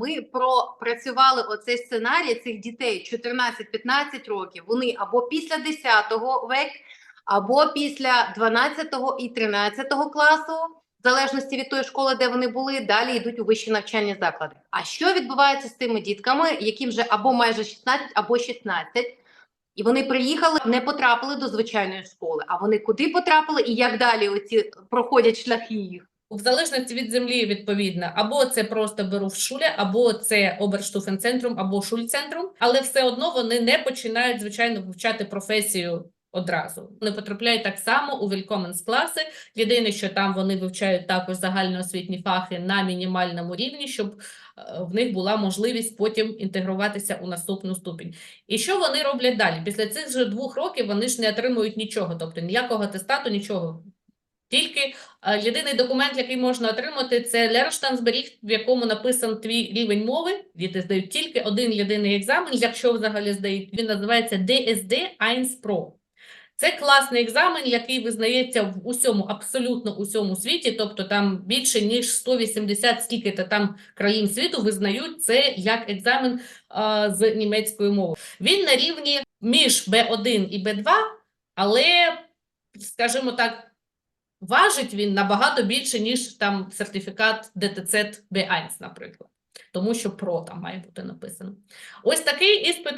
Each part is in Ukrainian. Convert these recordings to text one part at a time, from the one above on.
Ми пропрацювали оцей сценарій цих дітей 14-15 років. Вони або після 10-го век, або після 12-го і 13-го класу, в залежності від тої школи, де вони були, далі йдуть у вищі навчальні заклади. А що відбувається з тими дітками, яким вже або майже 16, або 16, і вони приїхали, не потрапили до звичайної школи. А вони куди потрапили і як далі оці проходять шляхи їх? В залежності від землі, відповідно, або це просто беру в шуле, або це оберштуфенцентрум, або шульцентрум, але все одно вони не починають, звичайно, вивчати професію одразу. Вони потрапляють так само у вількоменс класи. Єдине, що там вони вивчають також загальноосвітні фахи на мінімальному рівні, щоб е, в них була можливість потім інтегруватися у наступну ступінь. І що вони роблять далі? Після цих же двох років вони ж не отримують нічого, тобто ніякого атестату, нічого. Тільки е, єдиний документ, який можна отримати, це Лерштансберіг, в якому написан твій рівень мови. Діти здають тільки один єдиний екзамен, якщо взагалі здають. Він називається DSD 1 Pro. Це класний екзамен, який визнається в усьому, абсолютно усьому світі, тобто там більше ніж 180 скільки-то там країн світу визнають це як екзамен а, з німецької мови. Він на рівні між B1 і B2, але, скажімо так, важить він набагато більше, ніж там сертифікат DTZ B1, наприклад, тому що про там має бути написано. Ось такий іспит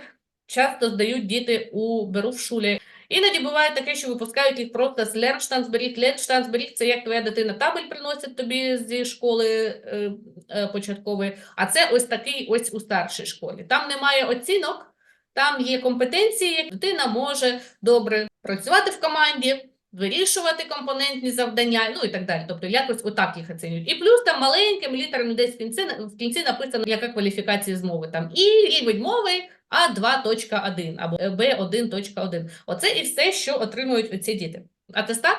часто здають діти у беру в шулі. Іноді буває таке, що випускають їх просто з Лернштансберіг. Лернштансберіг – це як твоя дитина табель приносить тобі зі школи е, е, початкової, а це ось такий ось у старшій школі. Там немає оцінок, там є компетенції, дитина може добре працювати в команді, вирішувати компонентні завдання, ну і так далі. Тобто якось отак їх оцінюють. І плюс там маленьким літерами десь в кінці, в кінці написано, яка кваліфікація з мови. Там і рівень мови А2.1 або Б1.1. Оце і все, що отримують оці діти. Атестат?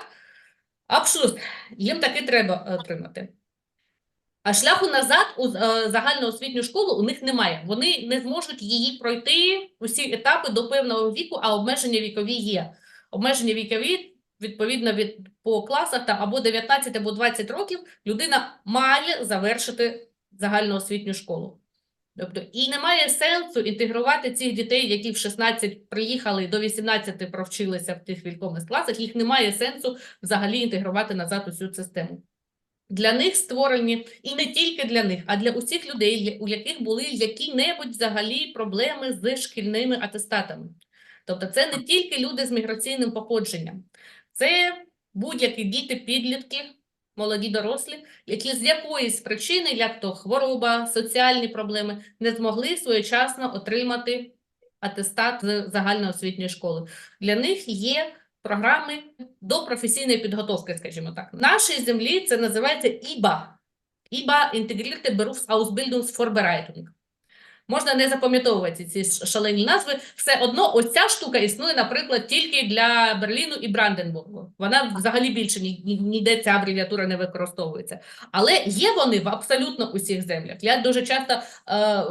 Абсолютно. Їм таки треба отримати. А шляху назад у е, загальноосвітню школу у них немає. Вони не зможуть її пройти усі етапи до певного віку, а обмеження вікові є. Обмеження вікові відповідно від по класах там або 19, або 20 років людина має завершити загальноосвітню школу. Тобто і немає сенсу інтегрувати цих дітей, які в 16 приїхали до 18 провчилися в тих вількомих класах. Їх немає сенсу взагалі інтегрувати назад у цю систему. Для них створені, і не тільки для них, а для усіх людей, у яких були які-небудь взагалі проблеми з шкільними атестатами. Тобто, це не тільки люди з міграційним походженням, це будь-які діти, підлітки, молоді дорослі, які з якоїсь причини, як то хвороба, соціальні проблеми, не змогли своєчасно отримати атестат з загальноосвітньої школи. Для них є програми до професійної підготовки, скажімо так. В нашій землі це називається ІБА. ІБА – Integrierte Berufsausbildungsvorbereitung. Можна не запам'ятовувати ці шалені назви. Все одно ось ця штука існує, наприклад, тільки для Берліну і Бранденбургу. Вона взагалі більше ні- ні- ніде ця абревіатура не використовується. Але є вони в абсолютно усіх землях. Я дуже часто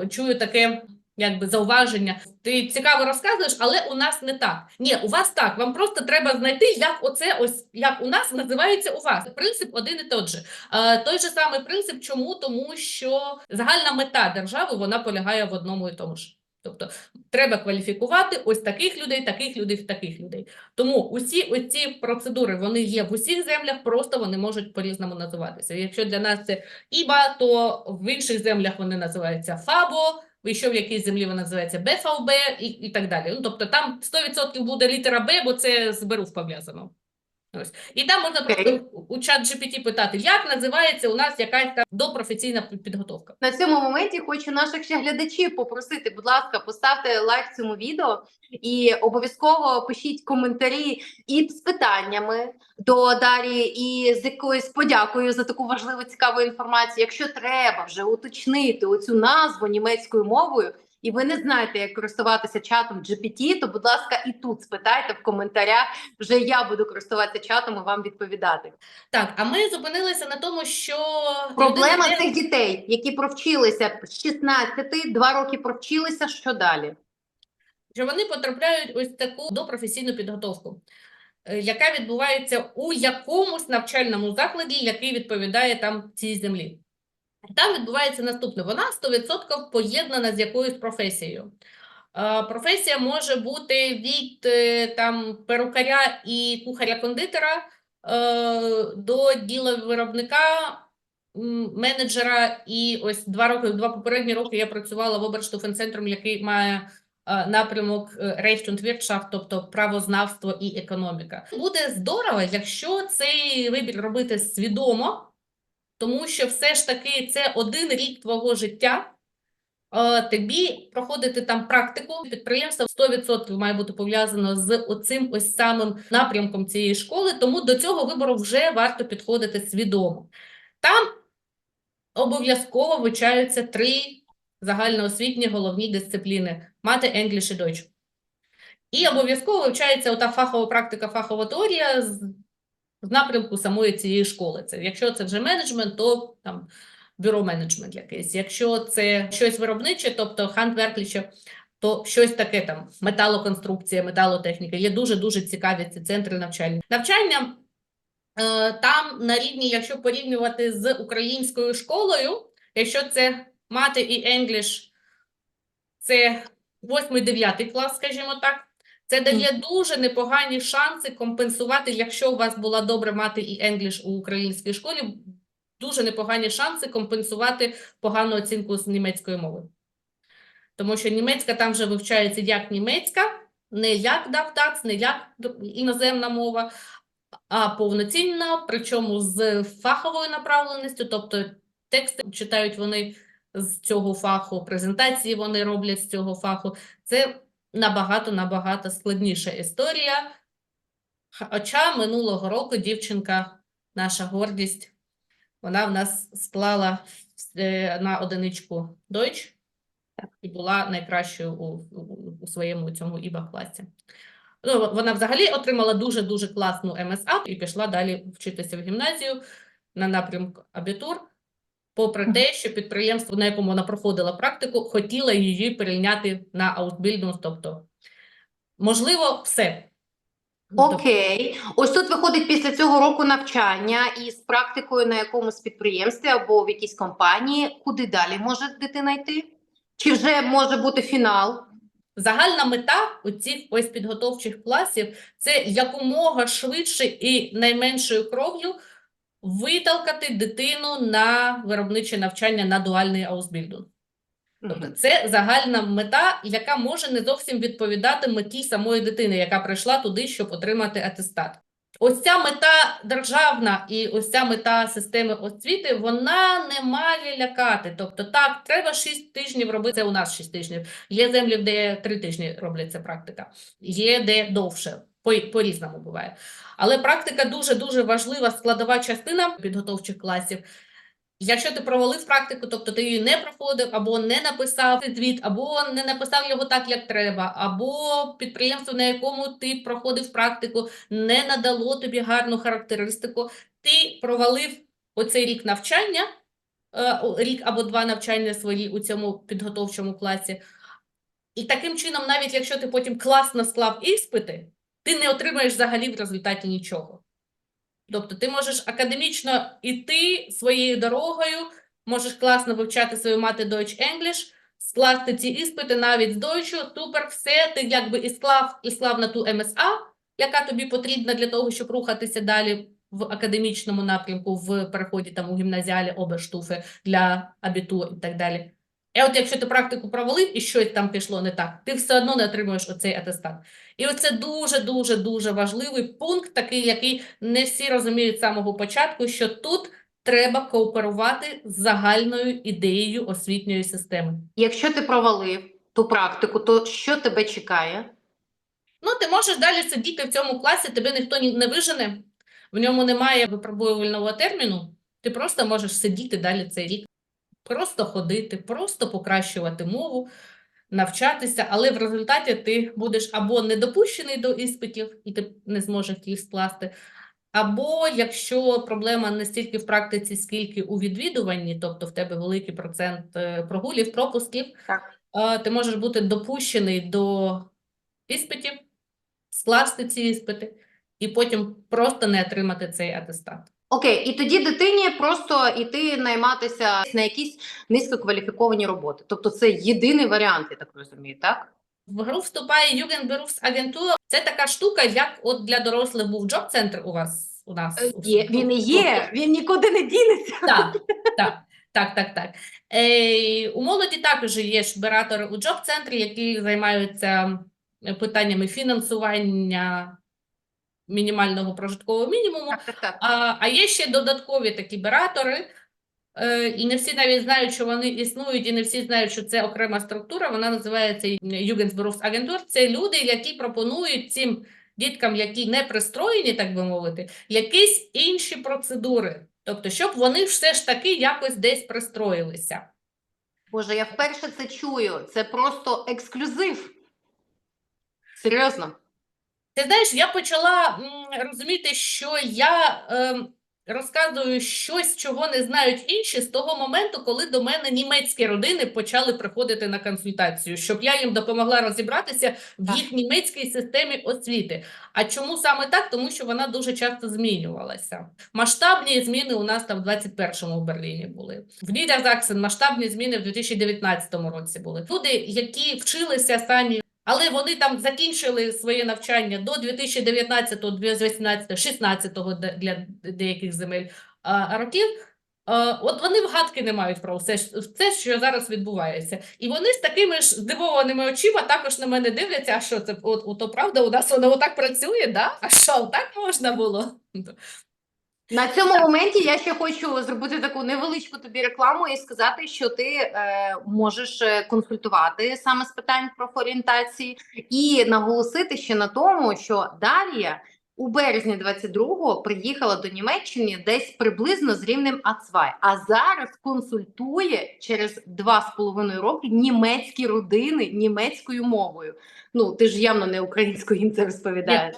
е, чую таке якби зауваження. Ти цікаво розказуєш, але у нас не так. Ні, у вас так. Вам просто треба знайти, як оце ось як у нас називається у вас. Принцип один і той же. Е, той же самий принцип. Чому? Тому що загальна мета держави вона полягає в одному і тому ж. Тобто треба кваліфікувати ось таких людей, таких людей, таких людей. Тому усі оці процедури вони є в усіх землях, просто вони можуть по-різному називатися. Якщо для нас це ІБА, то в інших землях вони називаються ФАБО, якщо в якійсь землі вона називається БФВБ і, і так далі. Ну, тобто там 100% буде літера Б, бо це з БРУ пов'язано. Ось. І там можна просто у чат GPT питати, як називається у нас якась там допрофесійна підготовка. На цьому моменті хочу наших ще глядачів попросити, будь ласка, поставте лайк цьому відео і обов'язково пишіть коментарі і з питаннями до Дарії, і з якоюсь подякою за таку важливу цікаву інформацію. Якщо треба вже уточнити оцю назву німецькою мовою, і ви не знаєте, як користуватися чатом GPT, то, будь ласка, і тут спитайте в коментарях. Вже я буду користуватися чатом і вам відповідати. Так, а ми зупинилися на тому, що Проблема людина цих дітей, які провчилися з 16, два роки провчилися, що далі? що вони потрапляють ось таку допрофесійну підготовку, е, яка відбувається у якомусь навчальному закладі, який відповідає там цій землі. Там відбувається наступне: вона 100% поєднана з якоюсь професією. Е, Професія може бути від е, там перукаря і кухаря-кондитера е, до діла виробника, менеджера. І ось два роки, два попередні роки я працювала в Оберштуфенцентром, який має напрямок Recht тобто правознавство і економіка. Буде здорово, якщо цей вибір робити свідомо, тому що все ж таки це один рік твого життя. Е, Тобі проходити там практику підприємство 100% має бути пов'язано з оцим ось самим напрямком цієї школи, тому до цього вибору вже варто підходити свідомо. Там обов'язково вивчаються три загальноосвітні головні дисципліни: мати, English і Deutsch. І обов'язково вивчається ота фахова практика, фахова теорія з напрямку самої цієї школи. Це, якщо це вже менеджмент, то там бюро менеджмент якийсь. Якщо це щось виробниче, тобто хандверкліче, то щось таке там металоконструкція, металотехніка. Є дуже-дуже цікаві ці центри навчання. Навчання е, там на рівні, якщо порівнювати з українською школою, якщо це мати і English, це 8-9 клас, скажімо так. Це дає дуже непогані шанси компенсувати, якщо у вас була добре мати і English у українській школі, дуже непогані шанси компенсувати погану оцінку з німецької мови. Тому що німецька там вже вивчається як німецька, не як давтац, не як іноземна мова, а повноцінна, причому з фаховою направленістю, тобто тексти читають вони з цього фаху, презентації вони роблять з цього фаху. Це набагато-набагато складніша історія. Хоча минулого року дівчинка, наша гордість, вона в нас склала е, на одиничку Deutsch і була найкращою у, у, у своєму цьому ІБА-класі. Ну, вона взагалі отримала дуже-дуже класну МСА і пішла далі вчитися в гімназію на напрямку абітур, попри те, що підприємство, на якому вона проходила практику, хотіло її перейняти на Ausbildung, тобто, можливо, все. Тобто, Окей, ось тут виходить після цього року навчання і з практикою на якомусь підприємстві або в якійсь компанії. Куди далі може дитина йти? Чи вже може бути фінал? Загальна мета у цих ось підготовчих класів це якомога швидше і найменшою кров'ю виталкати дитину на виробниче навчання на дуальний Ausbildung. Тобто це загальна мета, яка може не зовсім відповідати меті самої дитини, яка прийшла туди, щоб отримати атестат. Ось ця мета державна і ось ця мета системи освіти, вона не має лякати. Тобто, так, треба 6 тижнів робити, це у нас 6 тижнів. Є землі, де 3 тижні робляться практика, є де довше, по- по-різному буває. Але практика дуже-дуже важлива складова частина підготовчих класів. Якщо ти провалив практику, тобто ти її не проходив, або не написав звіт, або не написав його так, як треба, або підприємство, на якому ти проходив практику, не надало тобі гарну характеристику, ти провалив оцей рік навчання, е, рік або два навчання свої у цьому підготовчому класі. І таким чином, навіть якщо ти потім класно склав іспити, ти не отримаєш взагалі в результаті нічого. Тобто ти можеш академічно іти своєю дорогою, можеш класно вивчати свою мати Deutsch English, скласти ці іспити навіть з Deutsch, супер, все, ти якби і склав, і склав на ту МСА, яка тобі потрібна для того, щоб рухатися далі в академічному напрямку, в переході там у гімназіалі, оберштуфи для абіту і так далі. І от якщо ти практику провалив і щось там пішло не так, ти все одно не отримуєш оцей атестат. І оце дуже-дуже дуже важливий пункт, такий, який не всі розуміють з самого початку, що тут треба кооперувати з загальною ідеєю освітньої системи. Якщо ти провалив ту практику, то що тебе чекає? Ну, ти можеш далі сидіти в цьому класі, тебе ніхто не вижене, в ньому немає випробувального терміну, ти просто можеш сидіти далі цей рік, просто ходити, просто покращувати мову, навчатися, але в результаті ти будеш або не допущений до іспитів, і ти не зможеш їх скласти, або якщо проблема не стільки в практиці, скільки у відвідуванні, тобто в тебе великий процент е, прогулів, пропусків, Так. е, ти можеш бути допущений до іспитів, скласти ці іспити і потім просто не отримати цей атестат. Окей, і тоді дитині просто йти найматися на якісь низькокваліфіковані роботи. Тобто це єдиний варіант, я так розумію, так? В гру вступає Jugendberufsagentur. Це така штука, як от для дорослих був джоб-центр у вас у нас. Є, він є, він нікуди не дінеться. Так, так, так, так, так. Е, у молоді також є ж оператори у джоб-центрі, які займаються питаннями фінансування мінімального прожиткового мінімуму. Так, так, так. А, а є ще додаткові такі бератори, е, і не всі навіть знають, що вони існують, і не всі знають, що це окрема структура. Вона називається Jugendberufsagentur. Це люди, які пропонують цим діткам, які не пристроєні, так би мовити, якісь інші процедури. Тобто, щоб вони все ж таки якось десь пристроїлися. Боже, я вперше це чую. Це просто ексклюзив. Серйозно. Ти знаєш, я почала м, розуміти, що я ем, розказую щось, чого не знають інші, з того моменту, коли до мене німецькі родини почали приходити на консультацію, щоб я їм допомогла розібратися в Так. їх німецькій системі освіти. А чому саме так? Тому що вона дуже часто змінювалася. Масштабні зміни у нас там в 21-му в Берліні були. В Нідерзаксен масштабні зміни в 2019 році були. Люди, які вчилися самі але вони там закінчили своє навчання до 2019, 2018, 16 для деяких земель років. От вони вгадки не мають про все, все, що зараз відбувається. І вони з такими ж здивованими очима також на мене дивляться, а що це, от, от, то правда, у нас воно отак працює, да? А що, так можна було? На цьому моменті я ще хочу зробити таку невеличку тобі рекламу і сказати, що ти е, можеш е, консультувати саме з питань профорієнтації, і наголосити ще на тому, що Дар'я у березні 22-го приїхала до Німеччини десь приблизно з рівнем А2, а зараз консультує через два з половиною роки німецькі родини німецькою мовою. Ну ти ж явно не українською їм це розповідаєш.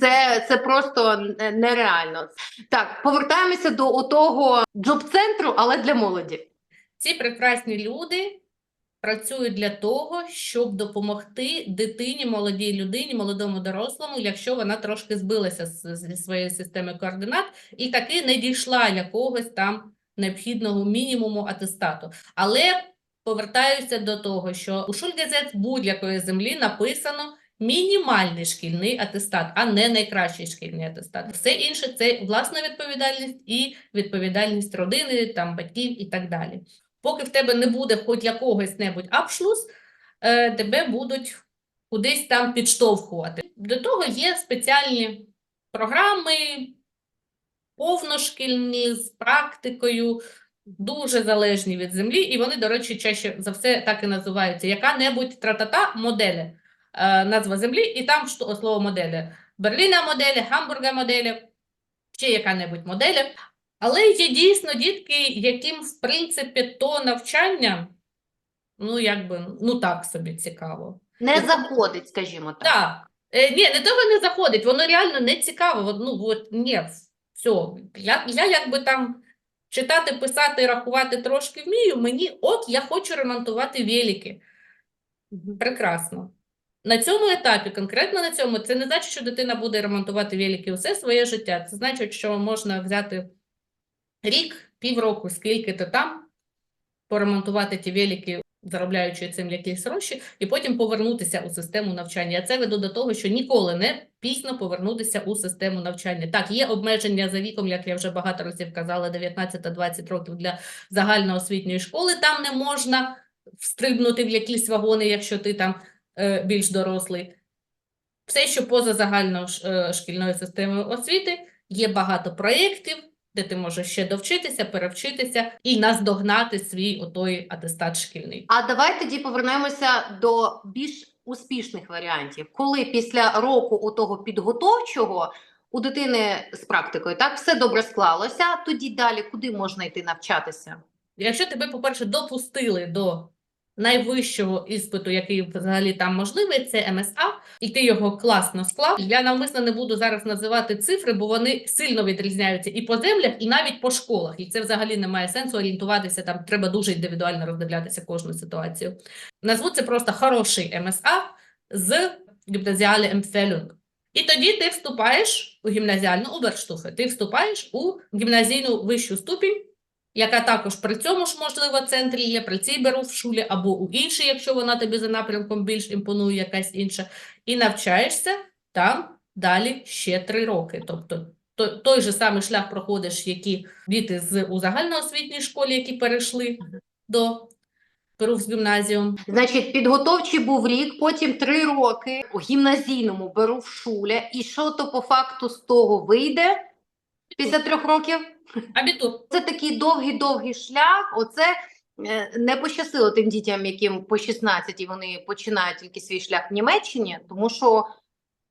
Це, це просто нереально. Так, повертаємося до того джоб-центру, але для молоді. Ці прекрасні люди працюють для того, щоб допомогти дитині, молодій людині, молодому дорослому, якщо вона трошки збилася зі своєї системи координат і таки не дійшла якогось там необхідного мінімуму атестату. Але повертаюся до того, що у Шульгезет будь-якої землі написано мінімальний шкільний атестат, а не найкращий шкільний атестат. Все інше це власна відповідальність і відповідальність родини, там батьків і так далі. Поки в тебе не буде хоч якогось небудь абшлус, е, тебе будуть кудись там підштовхувати. До того є спеціальні програми, повношкільні з практикою, дуже залежні від землі, і вони, до речі, чаще за все так і називаються. Яка-небудь тратата моделі, назва землі, і там слово моделі. Берліна моделі, Гамбурга моделі, ще яка-небудь моделі. Але є дійсно дітки, яким, в принципі, то навчання, ну, якби, ну так собі цікаво. Не заходить, скажімо так. Так. Е, ні, не того не заходить, воно реально не цікаво. Ну, от, ні, все. Я, я якби там читати, писати, рахувати трошки вмію, мені от я хочу ремонтувати велики. Прекрасно. На цьому етапі, конкретно на цьому, це не значить, що дитина буде ремонтувати велики усе своє життя. Це значить, що можна взяти рік, півроку, скільки-то там, поремонтувати ті велики, заробляючи цим якісь гроші, і потім повернутися у систему навчання. Це веду до того, що ніколи не пізно повернутися у систему навчання. Так, є обмеження за віком, як я вже багато разів казала, 19-20 років для загальноосвітньої школи. Там не можна встрибнути в якісь вагони, якщо ти там більш дорослий. Все, що поза загальношкільною системою освіти, є багато проєктів, де ти можеш ще довчитися, перевчитися і наздогнати свій отой атестат шкільний. А давай тоді повернемося до більш успішних варіантів, коли після року у того підготовчого у дитини з практикою так все добре склалося. Тоді далі куди можна йти навчатися? Якщо тебе, по-перше, допустили до найвищого іспиту, який взагалі там можливий, це МСА, і ти його класно склав. Я навмисно не буду зараз називати цифри, бо вони сильно відрізняються і по землях, і навіть по школах. І це взагалі не має сенсу орієнтуватися. Там треба дуже індивідуально роздивлятися кожну ситуацію. Назву це просто хороший МСА з гімназіалі Empfehlung. І тоді ти вступаєш у гімназіальну Оберштуфе, ти вступаєш у гімназійну вищу ступінь, яка також при цьому ж, можливо, центрі є, при цій беру в шулі, або у іншій, якщо вона тобі за напрямком більш імпонує якась інша, і навчаєшся там далі ще три роки. Тобто той, той же самий шлях проходиш, які діти з у загальноосвітній школі, які перейшли до Перув Значить, підготовчий був рік, потім три роки у гімназійному беру в шуля. І що то по факту з того вийде після трьох років? Абітур. Це такий довгий-довгий шлях. Оце е, не пощастило тим дітям, яким по 16 і вони починають тільки свій шлях в Німеччині, тому що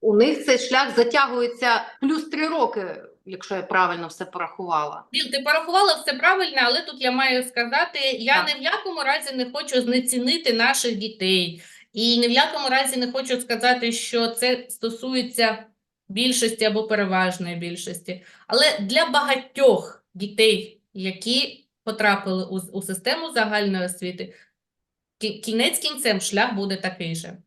у них цей шлях затягується плюс три роки, якщо я правильно все порахувала. Біл, ти порахувала все правильно, але тут я маю сказати, я Так. ні в якому разі не хочу знецінити наших дітей. І ні в якому разі не хочу сказати, що це стосується більшості або переважної більшості. Але для багатьох дітей, які потрапили у, у систему загальної освіти, кінець кінцем шлях буде такий же.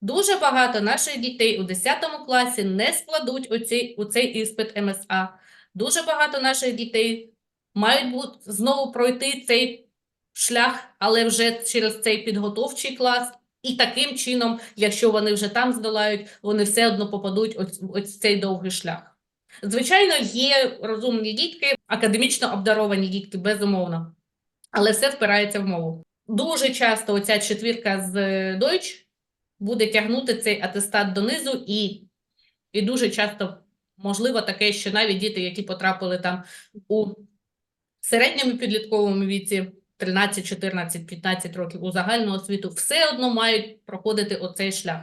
Дуже багато наших дітей у 10 класі не складуть оці, у цей іспит МСА. Дуже багато наших дітей мають бут- знову пройти цей шлях, але вже через цей підготовчий клас. І таким чином, якщо вони вже там здолають, вони все одно попадуть ось, ось цей довгий шлях. Звичайно, є розумні дітки, академічно обдаровані дітки, безумовно, але все впирається в мову. Дуже часто оця четвірка з е, Deutsch буде тягнути цей атестат донизу, і, і дуже часто можливо таке, що навіть діти, які потрапили там у середньому підлітковому віці 13, 14, 15 років у загальну освіту, все одно мають проходити оцей шлях.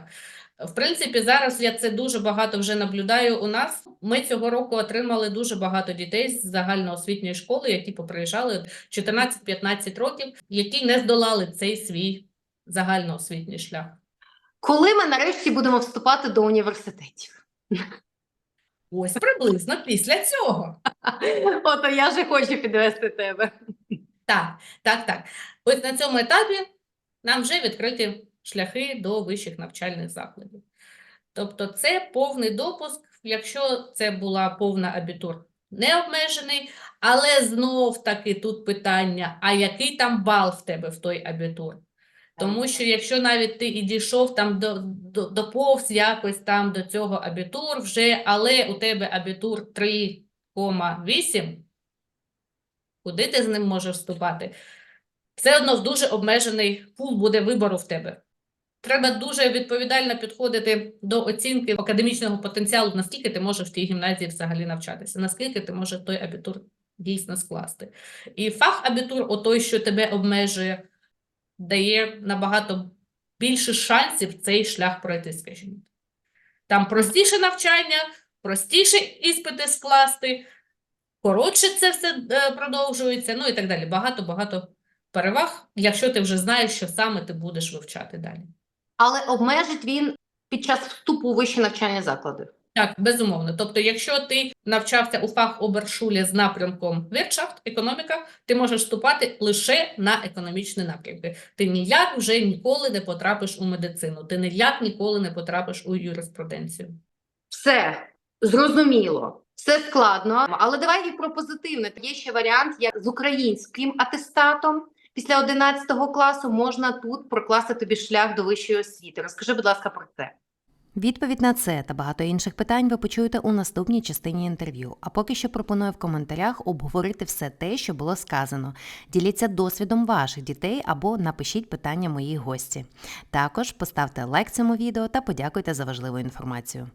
В принципі, зараз я це дуже багато вже наблюдаю у нас. Ми цього року отримали дуже багато дітей з загальноосвітньої школи, які поприїжджали 14-15 років, які не здолали цей свій загальноосвітній шлях. Коли ми нарешті будемо вступати до університетів? Ось приблизно після цього. Ото я же хочу підвести тебе. Так, так, так. Ось на цьому етапі нам вже відкриті шляхи до вищих навчальних закладів. Тобто це повний допуск, якщо це була повна абітур необмежений, але знов таки тут питання, а який там бал в тебе в той абітур? Тому що якщо навіть ти і дійшов там до, до, доповз якось там до цього абітур вже, але у тебе абітур 3,8, куди ти з ним можеш вступати? Все одно дуже обмежений пул буде вибору в тебе. Треба дуже відповідально підходити до оцінки академічного потенціалу, наскільки ти можеш в тій гімназії взагалі навчатися, наскільки ти можеш той абітур дійсно скласти. І фах абітур, отой, що тебе обмежує, дає набагато більше шансів цей шлях пройти, скажімо. Там простіше навчання, простіше іспити скласти, коротше це все е, продовжується, ну і так далі. Багато-багато переваг, якщо ти вже знаєш, що саме ти будеш вивчати далі. Але обмежить він під час вступу у вищі навчальні заклади. Так, безумовно. Тобто, якщо ти навчався у фах обершулі з напрямком Віртшафт, економіка, ти можеш вступати лише на економічні напрямки. Ти ніяк вже ніколи не потрапиш у медицину, ти ніяк ніколи не потрапиш у юриспруденцію. Все зрозуміло, все складно. Але давай і про позитивне. Є ще варіант, як з українським атестатом. Після 11 класу можна тут прокласти тобі шлях до вищої освіти. Розкажи, будь ласка, про це. Відповідь на це та багато інших питань ви почуєте у наступній частині інтерв'ю. А поки що пропоную в коментарях обговорити все те, що було сказано. Діліться досвідом ваших дітей або напишіть питання моїй гості. Також поставте лайк цьому відео та подякуйте за важливу інформацію.